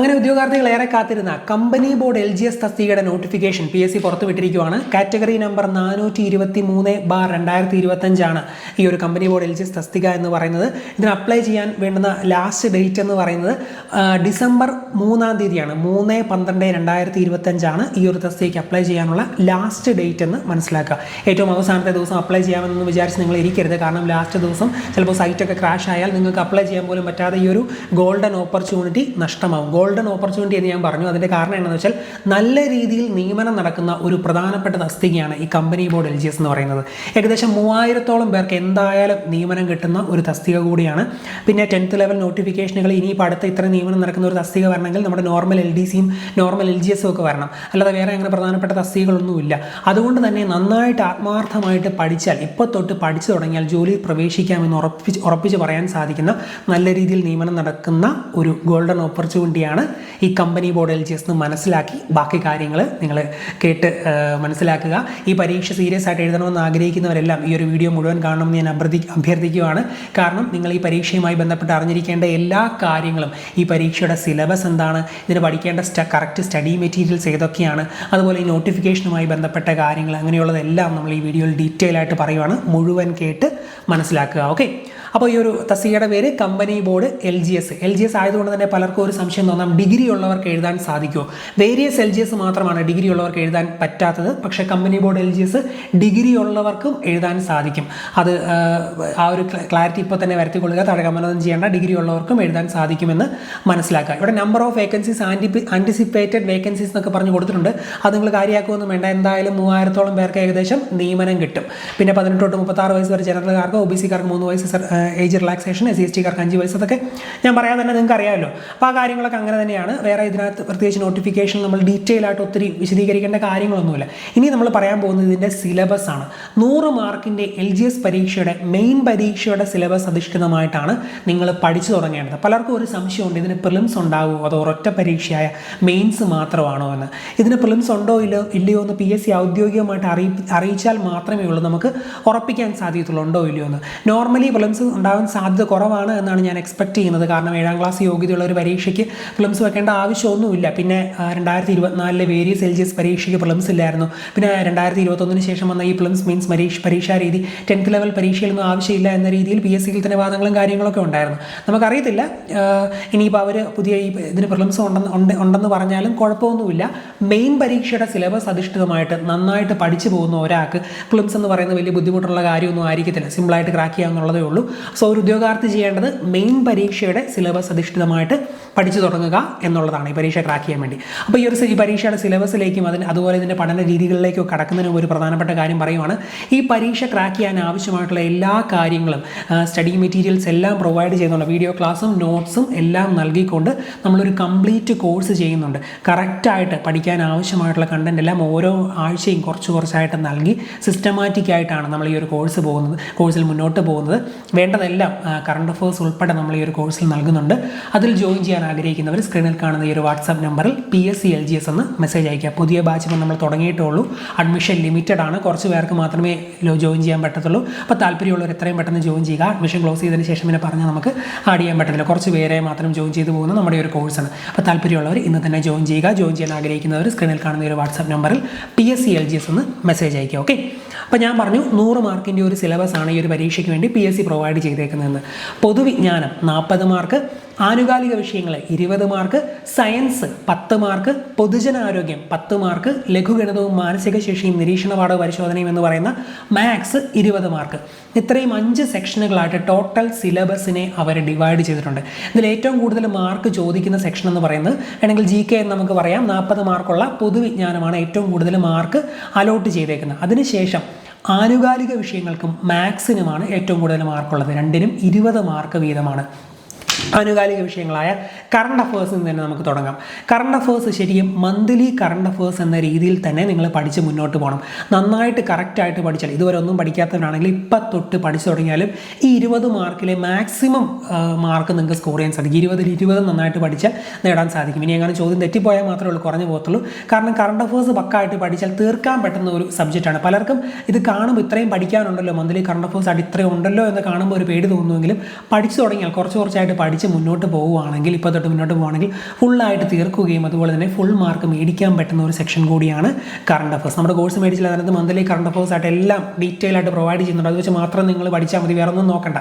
അങ്ങനെ ഉദ്യോഗാർത്ഥികൾ ഏറെ കാത്തിരുന്ന company board L G S തസ്തികയുടെ notification P S C പുറത്തുവിട്ടിരിക്കുകയാണ് കാറ്റഗറി നമ്പർ നാനൂറ്റി ഇരുപത്തി മൂന്ന് ബാർ രണ്ടായിരത്തി ഇരുപത്തഞ്ചാണ് ഈ ഒരു company board L G S തസ്തിക എന്ന് പറയുന്നത്. ഇതിന് അപ്ലൈ ചെയ്യാൻ വേണ്ടുന്ന ലാസ്റ്റ് ഡേറ്റ് എന്ന് പറയുന്നത് ഡിസംബർ മൂന്നാം തീയതിയാണ്. മൂന്ന് പന്ത്രണ്ട് രണ്ടായിരത്തി ഇരുപത്തഞ്ചാണ് ഈ ഒരു തസ്തികയ്ക്ക് അപ്ലൈ ചെയ്യാനുള്ള ലാസ്റ്റ് ഡേറ്റ് എന്ന് മനസ്സിലാക്കുക. ഏറ്റവും അവസാനത്തെ ദിവസം അപ്ലൈ ചെയ്യാമെന്ന് വിചാരിച്ച് നിങ്ങൾ ഇരിക്കരുത്. കാരണം ലാസ്റ്റ് ദിവസം ചിലപ്പോൾ സൈറ്റൊക്കെ ക്രാഷ് ആയാൽ നിങ്ങൾക്ക് അപ്ലൈ ചെയ്യാൻ പോലും പറ്റാതെ ഈ ഒരു ഗോൾഡൻ ഓപ്പർച്യൂണിറ്റി നഷ്ടമാവും. ഗോൾഡൻ ഓപ്പർച്യൂണിറ്റി എന്ന് ഞാൻ പറഞ്ഞു. അതിന്റെ കാരണം എന്താണെന്ന് വെച്ചാൽ നല്ല രീതിയിൽ നിയമനം നടക്കുന്ന ഒരു പ്രധാനപ്പെട്ട തസ്തികയാണ് ഈ company board L G S എന്ന് പറയുന്നത്. ഏകദേശം മൂവായിരത്തോളം പേർക്ക് എന്തായാലും നിയമനം കിട്ടുന്ന ഒരു തസ്തിക കൂടിയാണ്. പിന്നെ ടെൻത്ത് ലെവൽ നോട്ടിഫിക്കേഷനുകൾ ഇനിയിപ്പോൾ അടുത്ത ഇത്ര നിയമനം നടക്കുന്ന ഒരു തസ്തിക വരണമെങ്കിൽ നമ്മുടെ നോർമൽ എൽ ഡി സിയും നോർമൽ എൽ ജി എസും ഒക്കെ വരണം. അല്ലാതെ വേറെ അങ്ങനെ പ്രധാനപ്പെട്ട തസ്തികകളൊന്നുമില്ല അതുകൊണ്ട് തന്നെ നന്നായിട്ട് ആത്മാർത്ഥമായിട്ട് പഠിച്ചാൽ ഇപ്പോൾ തൊട്ട് പഠിച്ചു തുടങ്ങിയാൽ ജോലിയിൽ പ്രവേശിക്കാമെന്ന് ഉറപ്പിച്ച് ഉറപ്പിച്ച് പറയാൻ സാധിക്കുന്ന നല്ല രീതിയിൽ നിയമനം നടക്കുന്ന ഒരു ഗോൾഡൻ ഓപ്പർച്യൂണിറ്റിയാണ് ഈ company board L G S മനസ്സിലാക്കി ബാക്കി കാര്യങ്ങൾ നിങ്ങൾ കേട്ട് മനസ്സിലാക്കുക. ഈ പരീക്ഷ സീരിയസ് ആയിട്ട് എഴുതണമെന്ന് ആഗ്രഹിക്കുന്നവരെല്ലാം ഈ ഒരു വീഡിയോ മുഴുവൻ കാണണമെന്ന് ഞാൻ അഭ്യർത്ഥി അഭ്യർത്ഥിക്കുകയാണ്. കാരണം നിങ്ങൾ ഈ പരീക്ഷയുമായി ബന്ധപ്പെട്ട് അറിഞ്ഞിരിക്കേണ്ട എല്ലാ കാര്യങ്ങളും ഈ പരീക്ഷയുടെ സിലബസ് എന്താണ് ഇതിന് പഠിക്കേണ്ട സ്റ്റ കറക്റ്റ് സ്റ്റഡി മെറ്റീരിയൽസ് ഏതൊക്കെയാണ് അതുപോലെ ഈ നോട്ടിഫിക്കേഷനുമായി ബന്ധപ്പെട്ട കാര്യങ്ങൾ അങ്ങനെയുള്ളതെല്ലാം നമ്മൾ ഈ വീഡിയോയിൽ ഡീറ്റെയിൽ ആയിട്ട് പറയുവാണ്. മുഴുവൻ കേട്ട് മനസ്സിലാക്കുക. ഓക്കെ അപ്പോൾ ഈ ഒരു തസ്തികയുടെ പേര് company board L G S L G S ആയതുകൊണ്ട് തന്നെ പലർക്കും ഒരു സംശയം തോന്നാം ഡിഗ്രി ഉള്ളവർക്ക് എഴുതാൻ സാധിക്കുമോ? വേരിയസ് എൽ ജി എസ് മാത്രമാണ് ഡിഗ്രി ഉള്ളവർക്ക് എഴുതാൻ പറ്റാത്തത് പക്ഷേ company board L G S degree ഉള്ളവർക്കും എഴുതാൻ സാധിക്കും. അത് ആ, ഒരു ക്ലാരിറ്റി ഇപ്പോൾ തന്നെ വരുത്തിക്കൊള്ളുക താഴെ കമനൊന്നും ചെയ്യേണ്ട ഡിഗ്രി ഉള്ളവർക്കും എഴുതാൻ സാധിക്കുമെന്ന് മനസ്സിലാക്കുക. ഇവിടെ number of vacancies anti anticipated vacancies എന്നൊക്കെ പറഞ്ഞു കൊടുത്തിട്ടുണ്ട്. അത് നിങ്ങൾ കാര്യമാക്കുമെന്നും വേണ്ട എന്തായാലും മൂവായിരത്തോളം പേർക്ക് ഏകദേശം നിയമനം കിട്ടും. പിന്നെ പതിനെട്ട് തൊട്ട് മുപ്പത്താറ് വയസ്സ് വരെ ജനറൽകാർക്ക് ഒ ബി സിക്കാർക്ക് മൂന്ന് വയസ്സ് ഏജ് റിലാക്സേഷൻ എസ് എസ് ടിക്കാർക്ക് അഞ്ച് വയസ്സ് അതൊക്കെ ഞാൻ പറയാൻ തന്നെ നിങ്ങൾക്ക് അറിയാമല്ലോ. അപ്പോൾ ആ കാര്യങ്ങളൊക്കെ അങ്ങനെ തന്നെയാണ്. വേറെ ഇതിനകത്ത് പ്രത്യേകിച്ച് നോട്ടിഫിക്കേഷൻ നമ്മൾ ഡീറ്റെയിൽ ആയിട്ട് ഒത്തിരി വിശദീകരിക്കേണ്ട കാര്യങ്ങളൊന്നുമില്ല. ഇനി നമ്മൾ പറയാൻ പോകുന്നത് ഇതിന്റെ സിലബസ് ആണ്. നൂറ് മാർക്കിന്റെ എൽ ജി എസ് പരീക്ഷയുടെ മെയിൻ പരീക്ഷയുടെ സിലബസ് അധിഷ്ഠിതമായിട്ടാണ് നിങ്ങൾ പഠിച്ചു തുടങ്ങേണ്ടത്. പലർക്കും ഒരു സംശയമുണ്ട് ഇതിന് പ്രിലിംസ് ഉണ്ടാകുമോ അതോ ഒരൊറ്റ പരീക്ഷയായ മെയിൻസ് മാത്രമാണോ എന്ന്. ഇതിന് പ്രിലിംസ് ഉണ്ടോ ഇല്ലയോ ഇല്ലയോ എന്ന് പി എസ് സി ഔദ്യോഗികമായിട്ട് അറിയി അറിയിച്ചാൽ മാത്രമേ ഉള്ളൂ. നമുക്ക് ഉറപ്പിക്കാൻ സാധ്യതയുള്ളൂ ഉണ്ടോ ഇല്ലയോ എന്ന്. നോർമലി പ്രിലിംസ് ഉണ്ടാവാൻ സാധ്യത കുറവാണ് എന്നാണ് ഞാൻ എക്സ്പെക്ട് ചെയ്യുന്നത്. കാരണം ഏഴാം ക്ലാസ് യോഗ്യതയുള്ള ഒരു പരീക്ഷയ്ക്ക് പ്രിലിംസ് വെക്കേണ്ട ആവശ്യമൊന്നുമില്ല. പിന്നെ രണ്ടായിരത്തി ഇരുപത്തിനാലിലെ വേരിയസ് എൽ ജി എസ് പരീക്ഷയ്ക്ക് പ്രിലിംസ് ഇല്ലായിരുന്നു. പിന്നെ രണ്ടായിരത്തി ഇരുപത്തൊന്നിന് ശേഷം വന്ന ഈ ഫിലിംസ് മീൻസ് പരീക്ഷ പരീക്ഷാ രീതി ടെൻത്ത് ലെവൽ പരീക്ഷയിലൊന്നും ആവശ്യമില്ല എന്ന രീതിയിൽ പി എസ് സിയിൽ തന്നെ വാദങ്ങളും കാര്യങ്ങളൊക്കെ ഉണ്ടായിരുന്നു. നമുക്കറിയത്തില്ല ഇനിയിപ്പോൾ അവർ പുതിയ ഈ ഇതിന് പ്രിലിംസ് ഉണ്ടെന്ന് ഉണ്ട് ഉണ്ടെന്ന് പറഞ്ഞാലും കുഴപ്പമൊന്നുമില്ല. മെയിൻ പരീക്ഷയുടെ സിലബസ് അധിഷ്ഠിതമായിട്ട് നന്നായിട്ട് പഠിച്ചു പോകുന്ന ഒരാൾക്ക് പ്രിലിംസ് എന്ന് പറയുന്ന വലിയ ബുദ്ധിമുട്ടുള്ള കാര്യമൊന്നും ആയിരിക്കത്തില്ല. സിമ്പിളായിട്ട് ക്രാക്ക് ചെയ്യാമെന്നുള്ളതേ ഉള്ളൂ. സോ ഒരു ഉദ്യോഗാർത്ഥി ചെയ്യേണ്ടത് മെയിൻ പരീക്ഷയുടെ സിലബസ് അധിഷ്ഠിതമായിട്ട് പഠിച്ചു തുടങ്ങുക എന്നുള്ളതാണ് ഈ പരീക്ഷ ക്രാക്ക് ചെയ്യാൻ വേണ്ടി. അപ്പോൾ ഈ ഒരു ഈ പരീക്ഷയുടെ സിലബസിലേക്കും അതിന് അതുപോലെ ഇതിന്റെ പഠന രീതികളിലേക്കും കടക്കുന്നതിന് ഒരു പ്രധാനപ്പെട്ട കാര്യം പറയുവാണ്. ഈ പരീക്ഷ ക്രാക്ക് ചെയ്യാൻ ആവശ്യമായിട്ടുള്ള എല്ലാ കാര്യങ്ങളും സ്റ്റഡി മെറ്റീരിയൽസ് എല്ലാം പ്രൊവൈഡ് ചെയ്യുന്നുണ്ട്. വീഡിയോ ക്ലാസ്സും നോട്ട്സും എല്ലാം നൽകിക്കൊണ്ട് നമ്മളൊരു കംപ്ലീറ്റ് കോഴ്സ് ചെയ്യുന്നുണ്ട്. കറക്റ്റായിട്ട് പഠിക്കാൻ ആവശ്യമായിട്ടുള്ള കണ്ടന്റ് എല്ലാം ഓരോ ആഴ്ചയും കുറച്ച് കുറച്ചായിട്ട് നൽകി സിസ്റ്റമാറ്റിക് ആയിട്ടാണ് നമ്മൾ ഈ ഒരു കോഴ്സ് പോകുന്നത്. കോഴ്സിൽ മുന്നോട്ട് പോകുന്നത്. വേണ്ടതെല്ലാം കറണ്ട് അഫേഴ്സ് ഉൾപ്പെടെ നമ്മൾ ഈ ഒരു കോഴ്സിൽ നൽകുന്നുണ്ട്. അതിൽ ജോയിൻ ചെയ്യാൻ ആഗ്രഹിക്കുന്നവർ സ്ക്രീനിൽ കാണുന്ന ഈ ഒരു വാട്സാപ്പ് നമ്പറിൽ P S C L G S എന്ന് മെസ്സേജ് അയക്കുക പുതിയ ബാച്ച് നമ്മൾ തുടങ്ങിയിട്ടുള്ളൂ അഡ്മിഷൻ ലിമിറ്റഡ് ആണ്. കുറച്ച് പേർക്ക് മാത്രമേ ജോയിൻ ചെയ്യാൻ പറ്റത്തുള്ളൂ. അപ്പോൾ താല്പര്യമുള്ളവർ എത്രയും പെട്ടെന്ന് ജോയിൻ ചെയ്യുക. അഡ്മിഷൻ ക്ലോസ് ചെയ്തതിന് ശേഷം പിന്നെ പറഞ്ഞാൽ നമുക്ക് ആഡ് ചെയ്യാൻ പറ്റത്തില്ല. കുറച്ച് പേരെ മാത്രം ജോയിൻ ചെയ്തു പോകുന്ന നമ്മുടെ ഒരു കോഴ്സാണ് അപ്പോൾ താല്പര്യമുള്ളവർ ഇന്ന് തന്നെ ജോയിൻ ചെയ്യുക. ജോയിൻ ചെയ്യാൻ ആഗ്രഹിക്കുന്നവർ സ്ക്രീനിൽ കാണുന്ന ഒരു വാട്സാപ്പ് നമ്പറിൽ P S C L G S എന്ന് മെസ്സേജ് അയക്കുക ഓക്കെ അപ്പോൾ ഞാൻ പറഞ്ഞു നൂറ് മാർക്കിന്റെ ഒരു സിലബസ് ആണ് ഈ ഒരു പരീക്ഷയ്ക്ക് വേണ്ടി പി എസ് സി പ്രൊവൈഡ് ചെയ്തേക്കുന്നതെന്ന്. പൊതുവിജ്ഞാനം നാൽപ്പത് മാർക്ക് ആനുകാലിക വിഷയങ്ങൾ ഇരുപത് മാർക്ക് സയൻസ് പത്ത് മാർക്ക് പൊതുജനാരോഗ്യം പത്ത് മാർക്ക് ലഘുഗണിതവും മാനസിക ശേഷിയും നിരീക്ഷണ പാഠ പരിശോധനയും എന്ന് പറയുന്ന മാത്സ് ഇരുപത് മാർക്ക്. ഇത്രയും അഞ്ച് സെക്ഷനുകളായിട്ട് ടോട്ടൽ സിലബസിനെ അവർ ഡിവൈഡ് ചെയ്തിട്ടുണ്ട്. ഇതിൽ ഏറ്റവും കൂടുതൽ മാർക്ക് ചോദിക്കുന്ന സെക്ഷൻ എന്ന് പറയുന്നത് അല്ലെങ്കിൽ ജി കെ എന്ന് നമുക്ക് പറയാം. നാൽപ്പത് മാർക്കുള്ള പൊതുവിജ്ഞാനമാണ് ഏറ്റവും കൂടുതൽ മാർക്ക് അലോട്ട് ചെയ്തേക്കുന്നത്. അതിനുശേഷം ആനുകാലിക വിഷയങ്ങൾക്കും മാത്സിനുമാണ് ഏറ്റവും കൂടുതൽ മാർക്കുള്ളത് രണ്ടിനും ഇരുപത് മാർക്ക് വീതമാണ്. ആനുകാലിക വിഷയങ്ങളായ കറണ്ട് അഫേഴ്സിൽ നിന്ന് തന്നെ നമുക്ക് തുടങ്ങാം. കറണ്ട് അഫേഴ്സ് ശരിക്കും മന്ത്ലി കറണ്ട് അഫേഴ്സ് എന്ന രീതിയിൽ തന്നെ നിങ്ങൾ പഠിച്ച് മുന്നോട്ട് പോകണം നന്നായിട്ട് കറക്റ്റായിട്ട് പഠിച്ചാൽ ഇതുവരെ ഒന്നും പഠിക്കാത്തവരാണെങ്കിൽ ഇപ്പം തൊട്ട് പഠിച്ചു തുടങ്ങിയാലും ഈ ഇരുപത് മാർക്കിലെ മാക്സിമം മാർക്ക് നിങ്ങൾക്ക് സ്കോർ ചെയ്യാൻ സാധിക്കും. ഇരുപതിൽ ഇരുപത് നന്നായിട്ട് പഠിച്ചാൽ നേടാൻ സാധിക്കും. ഇനി അങ്ങനെ ചോദ്യം തെറ്റിപ്പോയാൽ മാത്രമേ ഉള്ളൂ കുറഞ്ഞു പോകത്തുള്ളൂ. കാരണം കറണ്ട് അഫേഴ്സ് പക്കായിട്ട് പഠിച്ചാൽ തീർക്കാൻ പറ്റുന്ന ഒരു സബ്ജക്റ്റാണ് പലർക്കും ഇത് കാണുമ്പോൾ ഇത്രയും പഠിക്കാനുണ്ടല്ലോ മന്ത്ലി കറണ്ട് അഫേഴ്സ് ആയിട്ട് ഇത്രയും ഉണ്ടല്ലോ എന്ന് കാണുമ്പോൾ ഒരു പേടി തോന്നുമെങ്കിലും പഠിച്ചു തുടങ്ങിയാൽ കുറച്ച് കുറച്ചായിട്ട് പഠിച്ചു മുന്നോട്ട് പോവുകയാണെങ്കിൽ ഇപ്പോൾ തൊട്ട് മുന്നോട്ട് പോവുകയാണെങ്കിൽ ഫുള്ളായിട്ട് തീർക്കുകയും അതുപോലെ തന്നെ ഫുൾ മാർക്ക് മേടിക്കാൻ പറ്റുന്ന ഒരു സെക്ഷൻ കൂടിയാണ് കറണ്ട് അഫേഴ്സ് നമ്മുടെ കോഴ്സ് മേടിച്ചില്ല അതിനകത്ത് മന്ത്ലി കറണ്ട് അഫേഴ്സ് ആയിട്ട് എല്ലാം ഡീറ്റെയിൽ ആയിട്ട് പ്രൊവൈഡ് ചെയ്യുന്നുണ്ട്. അത് വെച്ച് മാത്രം നിങ്ങൾ പഠിച്ചാൽ മതി വേറെ ഒന്നും നോക്കണ്ട.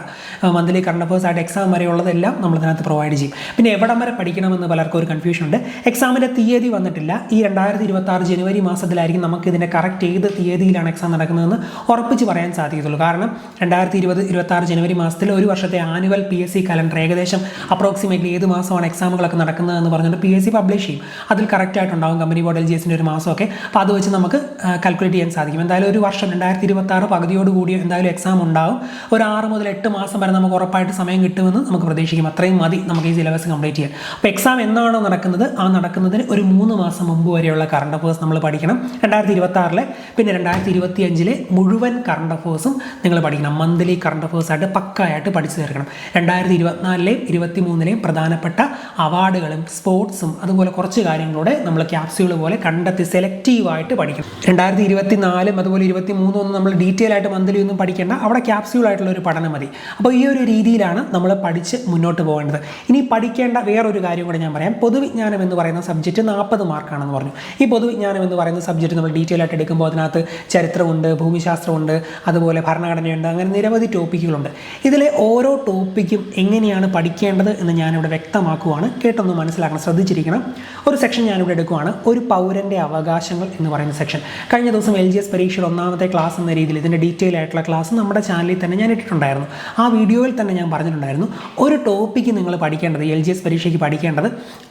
മന്ത്ലി കറണ്ട് അഫേഴ്സ് ആയിട്ട് എക്സാം വരെയുള്ളതെല്ലാം നമ്മൾ ഇതിനകത്ത് പ്രൊവൈഡ് ചെയ്യും. പിന്നെ എവിടം വരെ പഠിക്കണമെന്ന് പലർക്കും ഒരു കൺഫ്യൂഷൻ ഉണ്ട്. എക്സാമിന്റെ തീയതി വന്നിട്ടില്ല. ഈ രണ്ടായിരത്തി ഇരുപത്തി ജനുവരി മാസത്തിലായിരിക്കും നമുക്ക് ഇതിന്റെ കറക്റ്റ് ഏത് തീയതിയിലാണ് എക്സാം നടക്കുന്നതെന്ന് ഉറപ്പിച്ച് പറയാൻ സാധിക്കത്തുള്ളൂ. കാരണം രണ്ടായിരത്തി ഇരുപത് ഇരുപത്തി ജനുവരി മാസത്തിൽ ഒരു വർഷത്തെ annual P S C calendar ഏകദേശം അപ്രോക്സിമേറ്റ്ലി ഏത് മാസമാണ് എക്സാമുകളൊക്കെ നടക്കുന്നതെന്ന് പറഞ്ഞിട്ട് പി എസ് സി പബ്ലിഷ് ചെയ്യും. അതിൽ കറക്റ്റ് ആയിട്ടുണ്ടാവും കമ്പനി ബോർഡ് എൽ ജി എസിന്റെ ഒരു മാസമൊക്കെ. അപ്പോൾ അത് വെച്ച് നമുക്ക് കാൽക്കുലേറ്റ് ചെയ്യാൻ സാധിക്കും. എന്തായാലും ഒരു വർഷം രണ്ടായിരത്തി ഇരുപത്തി ആറ് പകുതിയോട് കൂടി എന്തായാലും എക്സാം ഉണ്ടാവും. ഒരു ആറ് മുതൽ എട്ട് മാസം വരെ നമുക്ക് ഉറപ്പായിട്ട് സമയം കിട്ടുമെന്ന് നമുക്ക് പ്രതീക്ഷിക്കും. അത്രയും മതി നമുക്ക് ഈ സിലബസ് കംപ്ലീറ്റ് ചെയ്യാം അപ്പോൾ എക്സാം എന്നാണോ നടക്കുന്നത്? ആ നടക്കുന്നതിന് ഒരു മൂന്ന് മാസം മുമ്പ് വരെയുള്ള കറണ്ട് അഫേഴ്സ് നമ്മൾ പഠിക്കണം. രണ്ടായിരത്തി ഇരുപത്തി ആറിലെ പിന്നെ രണ്ടായിരത്തി ഇരുപത്തി അഞ്ചിലെ മുഴുവൻ കറണ്ട് അഫേഴ്സും നിങ്ങൾ പഠിക്കണം. മന്ത്ലി കറണ്ട് അഫേഴ്സ് ആയിട്ട് പക്കായിട്ട് പഠിച്ചു തീർക്കണം. രണ്ടായിരത്തി ഇരുപത്തിനാലിലെയും ഇരുപത്തി മൂന്നിലെയും പ്രധാനപ്പെട്ട അവാർഡുകളും സ്പോർട്സും അതുപോലെ കുറച്ച് കാര്യങ്ങളോടെ നമ്മൾ ക്യാപ്സ്യൂൾ പോലെ കണ്ടെത്തി സെലക്റ്റീവായിട്ട് പഠിക്കും. രണ്ടായിരത്തി ഇരുപത്തി നാലും അതുപോലെ ഇരുപത്തി മൂന്നും ഒന്നും നമ്മൾ ഡീറ്റെയിൽ ആയിട്ട് മന്ത്ലി ഒന്നും പഠിക്കേണ്ട. അവിടെ ക്യാപ്സ്യൂൾ ആയിട്ടുള്ള ഒരു പഠനം മതി. അപ്പോൾ ഈ ഒരു രീതിയിലാണ് നമ്മൾ പഠിച്ച് മുന്നോട്ട് പോകേണ്ടത്. ഇനി പഠിക്കേണ്ട വേറൊരു കാര്യം കൂടെ ഞാൻ പറയാം. പൊതുവിജ്ഞാനം എന്ന് പറയുന്ന സബ്ജക്റ്റ് നാൽപ്പത് മാർക്കാണെന്ന് പറഞ്ഞു. ഈ പൊതുവിജ്ഞാനം എന്ന് പറയുന്ന സബ്ജക്റ്റ് നമ്മൾ ഡീറ്റെയിൽ ആയിട്ട് എടുക്കുമ്പോൾ അതിനകത്ത് ചരിത്രമുണ്ട് ഭൂമിശാസ്ത്രമുണ്ട് അതുപോലെ ഭരണഘടനയുണ്ട് അങ്ങനെ നിരവധി ടോപ്പിക്കുകളുണ്ട് ഇതിലെ ഓരോ ടോപ്പിക്കും എങ്ങനെയാണ് പഠിക്കേണ്ടത് എന്ന് ഞാനിവിടെ വ്യക്തമാക്കുവാണ്. കേട്ടൊന്ന് മനസ്സിലാക്കണം ശ്രദ്ധിച്ചിരിക്കണം. ഒരു സെക്ഷൻ ഞാനിവിടെ എടുക്കുവാണ്. ഒരു പൗരന്റെ അവകാശങ്ങൾ എന്ന് പറയുന്ന സെക്ഷൻ കഴിഞ്ഞ ദിവസം എൽ ജി എസ് ഒന്നാമത്തെ ക്ലാസ് എന്ന രീതിയിൽ ഇതിന്റെ ഡീറ്റെയിൽ ആയിട്ടുള്ള ക്ലാസ് നമ്മുടെ ചാനലിൽ തന്നെ ഞാൻ ഇട്ടിട്ടുണ്ടായിരുന്നു. ആ വീഡിയോയിൽ തന്നെ ഞാൻ പറഞ്ഞിട്ടുണ്ടായിരുന്നു ഒരു ടോപ്പിക്ക് നിങ്ങൾ പഠിക്കേണ്ടത് എൽ ജി എസ് പരീക്ഷയ്ക്ക് പഠിക്കേണ്ടത്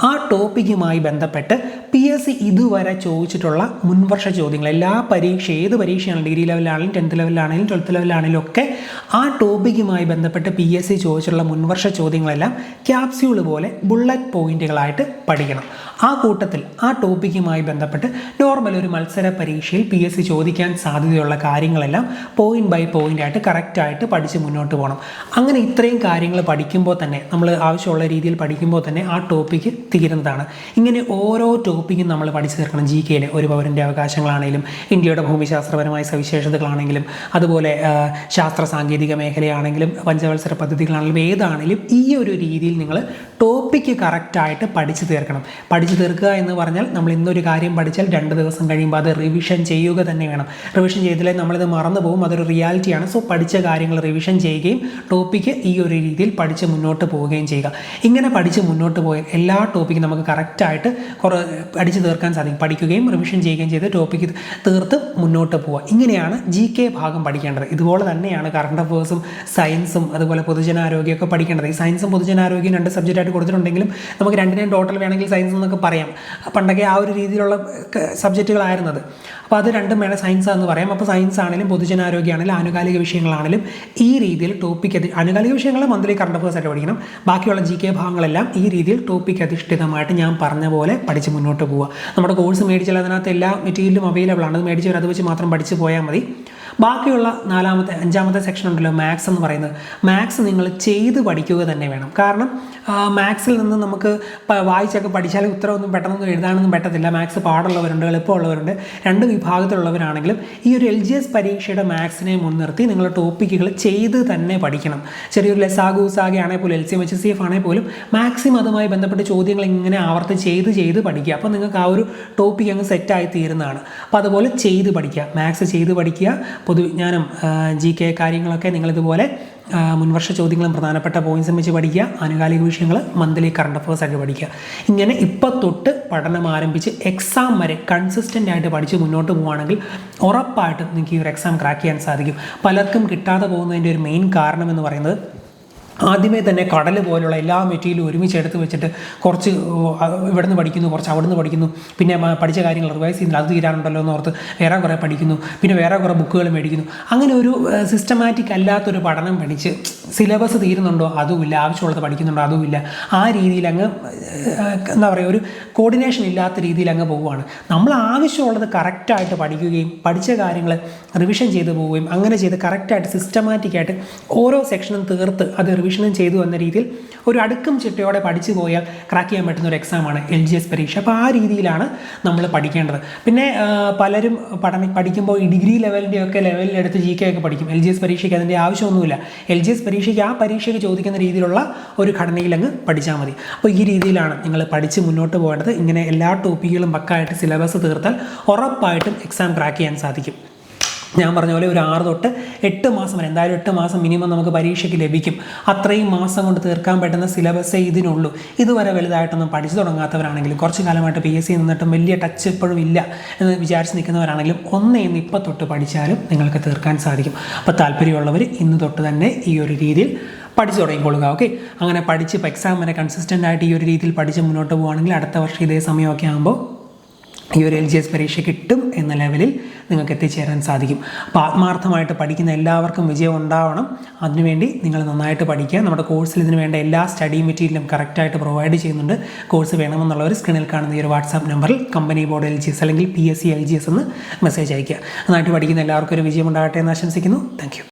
ആ ടോപ്പിക്കുമായി ബന്ധപ്പെട്ട് പി എസ് സി ഇതുവരെ ചോദിച്ചിട്ടുള്ള മുൻവർഷ ചോദ്യങ്ങൾ എല്ലാ പരീക്ഷ ഏത് പരീക്ഷയാണ് ഡിഗ്രി ലെവലാണെങ്കിലും ടെൻത്ത് ലെവലാണെങ്കിലും ട്വൽത്ത് ലെവലാണെങ്കിലും ഒക്കെ ആ ടോപ്പിക്കുമായി ബന്ധപ്പെട്ട് പി എസ് സി ചോദിച്ചിട്ടുള്ള മുൻവർഷ ചോദ്യങ്ങളെല്ലാം ക്യാപ്സ്യൂൾ പോലെ ബുള്ളറ്റ് പോയിന്റുകളായിട്ട് പഠിക്കണം. ആ കൂട്ടത്തിൽ ആ ടോപ്പിക്കുമായി ബന്ധപ്പെട്ട് നോർമൽ ഒരു മത്സര പരീക്ഷയിൽ പി എസ് സി ചോദിക്കാൻ സാധ്യതയുള്ള കാര്യങ്ങളെല്ലാം പോയിന്റ് ബൈ പോയിന്റ് ആയിട്ട് കറക്റ്റായിട്ട് പഠിച്ച് മുന്നോട്ട് പോകണം അങ്ങനെ ഇത്രയും കാര്യങ്ങൾ പഠിക്കുമ്പോൾ തന്നെ നമ്മൾ ആവശ്യമുള്ള രീതിയിൽ പഠിക്കുമ്പോൾ തന്നെ ആ ടോപ്പിക്ക് തീരുന്നതാണ്. ഇങ്ങനെ ഓരോ ടോപ്പിക്കും നമ്മൾ പഠിച്ചു തീർക്കണം. ജി കെയിൽ ഒരു പൗരന്റെ അവകാശങ്ങളാണെങ്കിലും ഇന്ത്യയുടെ ഭൂമിശാസ്ത്രപരമായ സവിശേഷതകളാണെങ്കിലും അതുപോലെ ശാസ്ത്ര സാങ്കേതിക മേഖലയാണെങ്കിലും പഞ്ചവത്സര പദ്ധതികളാണെങ്കിലും ഏതാണെങ്കിലും ഈ ഒരു രീതിയിൽ നിങ്ങൾ ടോപ്പിക്ക് കറക്റ്റായിട്ട് പഠിച്ചു തീർക്കണം. പഠിച്ചു തീർക്കുക എന്ന് പറഞ്ഞാൽ നമ്മൾ ഇന്നൊരു കാര്യം പഠിച്ചാൽ രണ്ട് ദിവസം കഴിയുമ്പോൾ അത് റിവിഷൻ ചെയ്യുക തന്നെ വേണം. റിവിഷൻ ചെയ്തില്ലേ നമ്മളിത് മറന്നു പോകും. അതൊരു റിയാലിറ്റിയാണ്. സോ പഠിച്ച കാര്യങ്ങൾ റിവിഷൻ ചെയ്യുകയും ടോപ്പിക്ക് ഈ ഒരു രീതിയിൽ പഠിച്ച് മുന്നോട്ട് പോവുകയും ചെയ്യുക. ഇങ്ങനെ പഠിച്ച് മുന്നോട്ട് പോയ എല്ലാ ടോപ്പിക്കും നമുക്ക് കറക്റ്റായിട്ട് കുറേ പഠിച്ചു തീർക്കാൻ സാധിക്കും. പഠിക്കുകയും റിവിഷൻ ചെയ്യുകയും ചെയ്ത് ടോപ്പിക്ക് തീർത്ത് മുന്നോട്ട് പോവുക. ഇങ്ങനെയാണ് ജി കെ ഭാഗം പഠിക്കേണ്ടത്. ഇതുപോലെ തന്നെയാണ് കറണ്ട് അഫേഴ്സും സയൻസും അതുപോലെ പൊതുജനാരോഗ്യമൊക്കെ പഠിക്കേണ്ടത്. ഈ സയൻസും പൊതുജനാരോഗ്യം രണ്ട് സബ്ജക്റ്റായിട്ട് കൊടുത്തിട്ടുണ്ടെങ്കിലും നമുക്ക് രണ്ടിനെയും ടോട്ടൽ വേണമെങ്കിൽ സയൻസ് എന്നൊക്കെ പറയാം. പണ്ടൊക്കെ ആ ഒരു രീതിയിലുള്ള സബ്ജക്റ്റുകളായിരുന്നത് അപ്പോൾ അത് രണ്ടും വേണം സയൻസ് എന്ന് പറയാം. അപ്പോൾ സയൻസ് ആണെങ്കിലും പൊതുജനാരോഗ്യമാണെങ്കിലും ആനുകാലിക വിഷയങ്ങളാണെങ്കിലും ഈ രീതിയിൽ ടോപ്പിക് അധി ആനുകാലിക വിഷയങ്ങൾ മന്ത്ലി കറണ്ട് അഫേഴ്സ് ആയിട്ട് പഠിക്കണം. ബാക്കിയുള്ള ജി കെ ഭാഗങ്ങളെല്ലാം ഈ രീതിയിൽ ടോപ്പിക് അധിഷ്ഠിതമായിട്ട് ഞാൻ പറഞ്ഞ പോലെ പഠിച്ച് മുന്നോട്ട് പോവുക. നമ്മുടെ കോഴ്സ് മേടിച്ചാൽ അതിനകത്ത് എല്ലാ മെറ്റീരിയലും അവൈലബിൾ ആണ്. അത് മേടിച്ചവർ അത് വെച്ച് മാത്രം പഠിച്ച് പോയാൽ മതി. ബാക്കിയുള്ള നാലാമത്തെ അഞ്ചാമത്തെ സെക്ഷൻ ഉണ്ടല്ലോ മാത്സ് എന്ന് പറയുന്നത്. മാത്സ് നിങ്ങൾ ചെയ്ത് പഠിക്കുക തന്നെ വേണം. കാരണം മാത്സിൽ നിന്ന് നമുക്ക് വായിച്ചൊക്കെ പഠിച്ചാൽ ഉത്തരവൊന്നും പെട്ടെന്നൊന്നും എഴുതാനൊന്നും പറ്റത്തില്ല. മാത്സ് പാടുള്ളവരുണ്ട് എളുപ്പമുള്ളവരുണ്ട്. രണ്ട് വിഭാഗത്തിലുള്ളവരാണെങ്കിലും ഈ ഒരു എൽ ജി എസ് പരീക്ഷയുടെ മാത്സിനെ മുൻനിർത്തി നിങ്ങൾ ടോപ്പിക്കുകൾ ചെയ്ത് തന്നെ പഠിക്കണം. ചെറിയൊരു ലസാഗു സാഗ ആണെങ്കിൽ പോലും L C M H C F ആണെങ്കിൽ പോലും മാക്സിമം അതുമായി ബന്ധപ്പെട്ട് ചോദ്യങ്ങൾ ഇങ്ങനെ ആവർത്തി ചെയ്ത് ചെയ്ത് പഠിക്കുക. അപ്പോൾ നിങ്ങൾക്ക് ആ ഒരു ടോപ്പിക് അങ്ങ് സെറ്റായി തീരുന്നതാണ്. അപ്പോൾ അതുപോലെ ചെയ്ത് പഠിക്കുക. മാത്സ് ചെയ്ത് പഠിക്കുക. പൊതുവിജ്ഞാനം ജി കെ കാര്യങ്ങളൊക്കെ നിങ്ങളിതുപോലെ മുൻവർഷ ചോദ്യങ്ങളും പ്രധാനപ്പെട്ട പോയിന്റ്സും വെച്ച് പഠിക്കുക. ആനുകാലിക വിഷയങ്ങൾ മന്ത്ലി കറണ്ട് അഫേഴ്സ് ആയിട്ട് പഠിക്കുക. ഇങ്ങനെ ഇപ്പം തൊട്ട് പഠനം ആരംഭിച്ച് എക്സാം വരെ കൺസിസ്റ്റന്റ് ആയിട്ട് പഠിച്ച് മുന്നോട്ട് പോവുകയാണെങ്കിൽ ഉറപ്പായിട്ടും നിങ്ങൾക്ക് ഈ ഒരു എക്സാം ക്രാക്ക് ചെയ്യാൻ സാധിക്കും. പലർക്കും കിട്ടാതെ പോകുന്നതിന്റെ ഒരു മെയിൻ കാരണം എന്ന് പറയുന്നത് ആദ്യമേ തന്നെ കടൽ പോലുള്ള എല്ലാ മെറ്റീരിയലും ഒരുമിച്ച് എടുത്ത് വെച്ചിട്ട് കുറച്ച് ഇവിടുന്ന് പഠിക്കുന്നു കുറച്ച് അവിടുന്ന് പഠിക്കുന്നു. പിന്നെ പഠിച്ച കാര്യങ്ങൾ റിവൈസ് ചെയ്യുന്നില്ല അത് തീരാനുണ്ടല്ലോ എന്ന് ഓർത്ത് വേറെ കുറേ പഠിക്കുന്നു. പിന്നെ വേറെ കുറേ ബുക്കുകൾ മേടിക്കുന്നു. അങ്ങനെ ഒരു സിസ്റ്റമാറ്റിക് അല്ലാത്തൊരു പഠനം പഠിച്ച് സിലബസ് തീരുന്നുണ്ടോ? അതുമില്ല. ആവശ്യമുള്ളത് പഠിക്കുന്നുണ്ടോ? അതുമില്ല. ആ രീതിയിൽ അങ്ങ് എന്താ പറയുക ഒരു കോർഡിനേഷൻ ഇല്ലാത്ത രീതിയിൽ അങ്ങ് പോവുകയാണ്. നമ്മൾ ആവശ്യമുള്ളത് കറക്റ്റായിട്ട് പഠിക്കുകയും പഠിച്ച കാര്യങ്ങൾ റിവിഷൻ ചെയ്ത് പോവുകയും അങ്ങനെ ചെയ്ത് കറക്റ്റായിട്ട് സിസ്റ്റമാറ്റിക്കായിട്ട് ഓരോ സെക്ഷനും തീർത്ത് അത് റിവിഷൻ റിവിഷനും ചെയ്തു എന്ന രീതിയിൽ ഒരു അടുക്കും ചിട്ടയോടെ പഠിച്ചു പോയാൽ ക്രാക്ക് ചെയ്യാൻ പറ്റുന്ന ഒരു എക്സാമാണ് എൽ ജി എസ് പരീക്ഷ. അപ്പോൾ ആ രീതിയിലാണ് നമ്മൾ പഠിക്കേണ്ടത്. പിന്നെ പലരും പഠന പഠിക്കുമ്പോൾ ഈ ഡിഗ്രി ലെവലിന്റെ ഒക്കെ ലെവലിലെടുത്ത് ജി കെ ഒക്കെ പഠിക്കും. എൽ ജി എസ് പരീക്ഷയ്ക്ക് അതിന്റെ ആവശ്യമൊന്നുമില്ല. എൽ ജി എസ് പരീക്ഷയ്ക്ക് ആ പരീക്ഷയ്ക്ക് ചോദിക്കുന്ന രീതിയിലുള്ള ഒരു ഘടനയിൽ അങ്ങ് പഠിച്ചാൽ മതി. അപ്പോൾ ഈ രീതിയിലാണ് നിങ്ങൾ പഠിച്ച് മുന്നോട്ട് പോകേണ്ടത്. ഇങ്ങനെ എല്ലാ ടോപ്പിക്കുകളും പക്കായിട്ട് സിലബസ് തീർത്താൽ ഉറപ്പായിട്ടും എക്സാം ക്രാക്ക് ചെയ്യാൻ സാധിക്കും. ഞാൻ പറഞ്ഞ പോലെ ഒരു ആറ് തൊട്ട് എട്ട് മാസം വരെ എന്തായാലും എട്ട് മാസം മിനിമം നമുക്ക് പരീക്ഷയ്ക്ക് ലഭിക്കും. അത്രയും മാസം കൊണ്ട് തീർക്കാൻ പറ്റുന്ന സിലബസേ ഇതിനുള്ളൂ. ഇതുവരെ വലുതായിട്ടൊന്നും പഠിച്ചു തുടങ്ങാത്തവരാണെങ്കിലും കുറച്ച് കാലമായിട്ട് പി എസ് സി നിന്നിട്ടും വലിയ ടച്ച് ഇപ്പോഴും ഇല്ല എന്ന് വിചാരിച്ച് നിൽക്കുന്നവരാണെങ്കിലും ഒന്നേന്ന് ഇന്ന് ഇപ്പം തൊട്ട് പഠിച്ചാലും നിങ്ങൾക്ക് തീർക്കാൻ സാധിക്കും. അപ്പോൾ താല്പര്യമുള്ളവർ ഇന്ന് തൊട്ട് തന്നെ ഈ ഒരു രീതിയിൽ പഠിച്ചു തുടങ്ങിക്കൊള്ളുക ഓക്കെ? അങ്ങനെ പഠിച്ച് ഇപ്പോൾ എക്സാം വരെ കൺസിസ്റ്റന്റ് ആയിട്ട് ഈ ഒരു രീതിയിൽ പഠിച്ച് മുന്നോട്ട് പോകുകയാണെങ്കിൽ അടുത്ത വർഷം ഇതേ സമയമൊക്കെ ആകുമ്പോൾ ഈ ഒരു എൽ ജി എസ് പരീക്ഷ കിട്ടും എന്ന ലെവലിൽ നിങ്ങൾക്ക് എത്തിച്ചേരാൻ സാധിക്കും. അപ്പോൾ ആത്മാർത്ഥമായിട്ട് പഠിക്കുന്ന എല്ലാവർക്കും വിജയം ഉണ്ടാവണം. അതിനുവേണ്ടി നിങ്ങൾ നന്നായിട്ട് പഠിക്കുക. നമ്മുടെ കോഴ്സിൽ ഇതിന് വേണ്ട എല്ലാ സ്റ്റഡി മെറ്റീരിയലും കറക്റ്റായിട്ട് പ്രൊവൈഡ് ചെയ്യുന്നുണ്ട്. കോഴ്സ് വേണമെന്നുള്ളവർ സ്ക്രീനിൽ കാണുന്ന ഈ ഒരു വാട്സാപ്പ് നമ്പറിൽ company board L G S അല്ലെങ്കിൽ P S C L G S എന്ന് മെസ്സേജ് അയയ്ക്കുക. നന്നായിട്ട് പഠിക്കുന്ന എല്ലാവർക്കും ഒരു വിജയം ഉണ്ടാകട്ടെ എന്ന് ആശംസിക്കുന്നു. താങ്ക്